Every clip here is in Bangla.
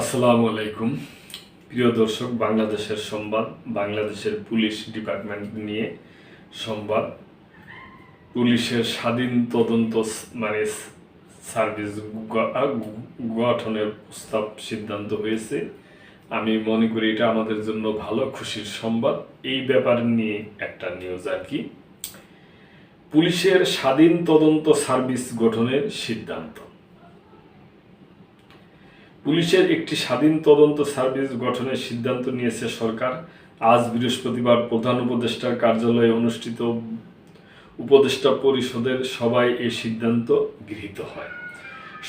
আসসালামু আলাইকুম। প্রিয় দর্শক, বাংলাদেশের সংবাদ, বাংলাদেশের পুলিশ ডিপার্টমেন্ট নিয়ে সংবাদ। পুলিশের স্বাধীন তদন্ত মানে সার্ভিস গঠনের প্রস্তাব সিদ্ধান্ত হয়েছে। আমি মনে করি এটা আমাদের জন্য ভালো, খুশির সংবাদ। এই ব্যাপার নিয়ে একটা নিউজ আর কি। পুলিশের স্বাধীন তদন্ত সার্ভিস গঠনের সিদ্ধান্ত। পুলিশের একটি স্বাধীন তদন্ত সার্ভিস গঠনের সিদ্ধান্ত নিয়েছে সরকার। আজ বৃহস্পতিবার প্রধান উপদেষ্টার কার্যালয়ে অনুষ্ঠিত উপদেষ্টা পরিষদের সবাই এই সিদ্ধান্ত গৃহীত হয়।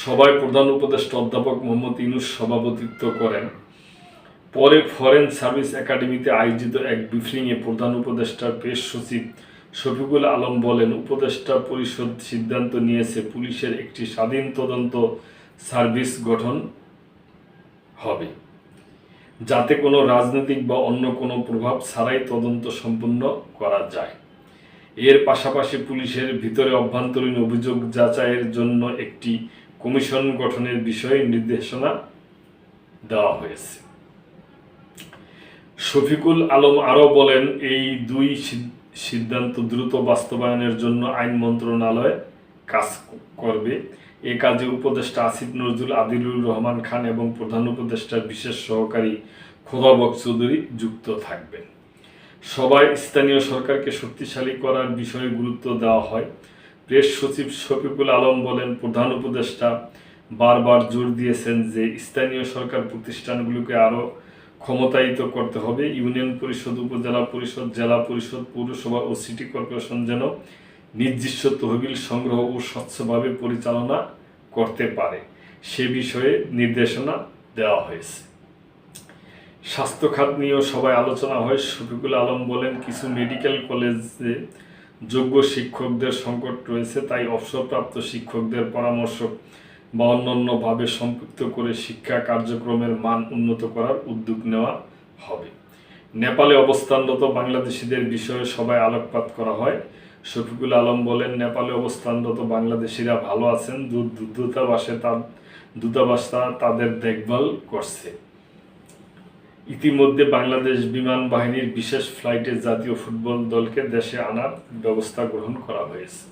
সভায় প্রধান উপদেষ্টা অধ্যাপক মোহাম্মদ ইনুস সভাপতিত্ব করেন। পরে ফরেন সার্ভিস একাডেমিতে আয়োজিত এক ব্রিফিংয়ে প্রধান উপদেষ্টার পেশ সচিব শফিকুল আলম বলেন, উপদেষ্টা পরিষদ সিদ্ধান্ত নিয়েছে পুলিশের একটি স্বাধীন তদন্ত সার্ভিস গঠন হবে। যাতে কোনো রাজনৈতিক বা অন্য কোনো প্রভাব ছাড়াই তদন্ত সম্পন্ন করা যায়। এর পাশাপাশি পুলিশের ভিতরে অভ্যন্তরীণ অভিযোগ যাচাইয়ের জন্য একটি কমিশন গঠনের বিষয়ে নির্দেশনা দেওয়া হয়েছে। শফিকুল আলম আরও বলেন, এই দুই সিদ- সিদ্ধান্ত দ্রুত বাস্তবায়নের জন্য আইন মন্ত্রণালয় কাজ করবে। এ কাজে উপদেষ্টা আসিফ নজরুল আদিলুর রহমান খান এবং প্রধান উপদেষ্টার বিশেষ সহকারী খোদাবক চৌধুরী যুক্ত থাকবেন। সবাই স্থানীয় সরকারকে শক্তিশালী করার বিষয়ে গুরুত্ব দেওয়া হয়। প্রেস সচিব শফিকুল আলম বলেন, প্রধান উপদেষ্টা বারবার জোর দিয়েছেন যে স্থানীয় সরকার প্রতিষ্ঠানগুলোকে আরও ক্ষমতায়িত করতে হবে। ইউনিয়ন পরিষদ, উপজেলা পরিষদ, জেলা পরিষদ, পৌরসভা ও সিটি কর্পোরেশন যেন নির্দিষ্ট তহবিল সংগ্রহ ও স্বচ্ছভাবে পরিচালনা করতে পারে। সে বিষয়ে নির্দেশনা দেওয়া হয়েছে। স্বাস্থ্য খাত নিয়েও সবাই আলোচনা হয়। শফিকুল আলম বলেন, কিছু মেডিকেল কলেজে যোগ্য শিক্ষকদের সংকট রয়েছে, তাই অবসরপ্রাপ্ত শিক্ষকদের পরামর্শ বা অন্যান্যভাবে সম্পৃক্ত করে শিক্ষা কার্যক্রমের মান উন্নত করার উদ্যোগ নেওয়া হবে। নেপালে অবস্থানরত বাংলাদেশিদের বিষয়ে সবাই আলোকপাত করা হয়। শফিকুল আলম বলেন, নেপালে অবস্থানরত বাংলাদেশিরা ভালো আছেন দূত দূতাবাসে তার দূতাবাসটা তাদের দেখভাল করছে। ইতিমধ্যে বাংলাদেশ বিমান বাহিনীর বিশেষ ফ্লাইটে জাতীয় ফুটবল দলকে দেশে আনার ব্যবস্থা গ্রহণ করা হয়েছে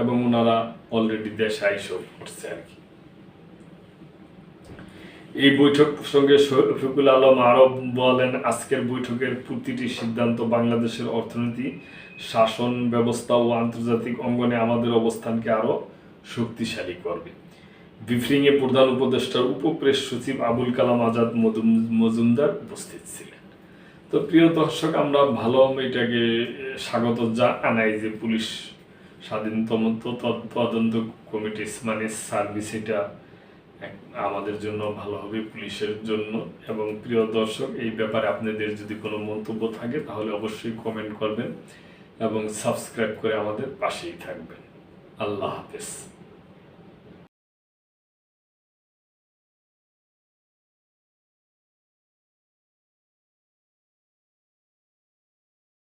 এবং ওনারা অলরেডি দেশে আইসব করছে আর কি। এই বৈঠক প্রসঙ্গে শফিকুল আলম আরও বলেন, আজকের বৈঠকের প্রতিটি সিদ্ধান্ত বাংলাদেশের অর্থনীতি, শাসন ব্যবস্থা ও আন্তর্জাতিক অঙ্গনে আমাদের অবস্থানকে আরও শক্তিশালী করবে। ব্রিফিংয়ে প্রধান উপদেষ্টার উপপ্রেস সচিব আবুল কালাম আজাদ মজুমদার উপস্থিত ছিলেন। তো প্রিয় দর্শক, আমরা ভালো এটাকে স্বাগত জানাই যে পুলিশ স্বাধীনতম তদ- তদন্ত কমিটি মানে সার্ভিস এটা আমাদের জন্য ভালো হবে, পুলিশের জন্য। এবং প্রিয় দর্শক, এই ব্যাপারে আপনাদের যদি কোনো মন্তব্য থাকে, তাহলে অবশ্যই কমেন্ট করবেন এবং সাবস্ক্রাইব করে আমাদের পাশেই থাকবেন। আল্লাহ হাফেজ।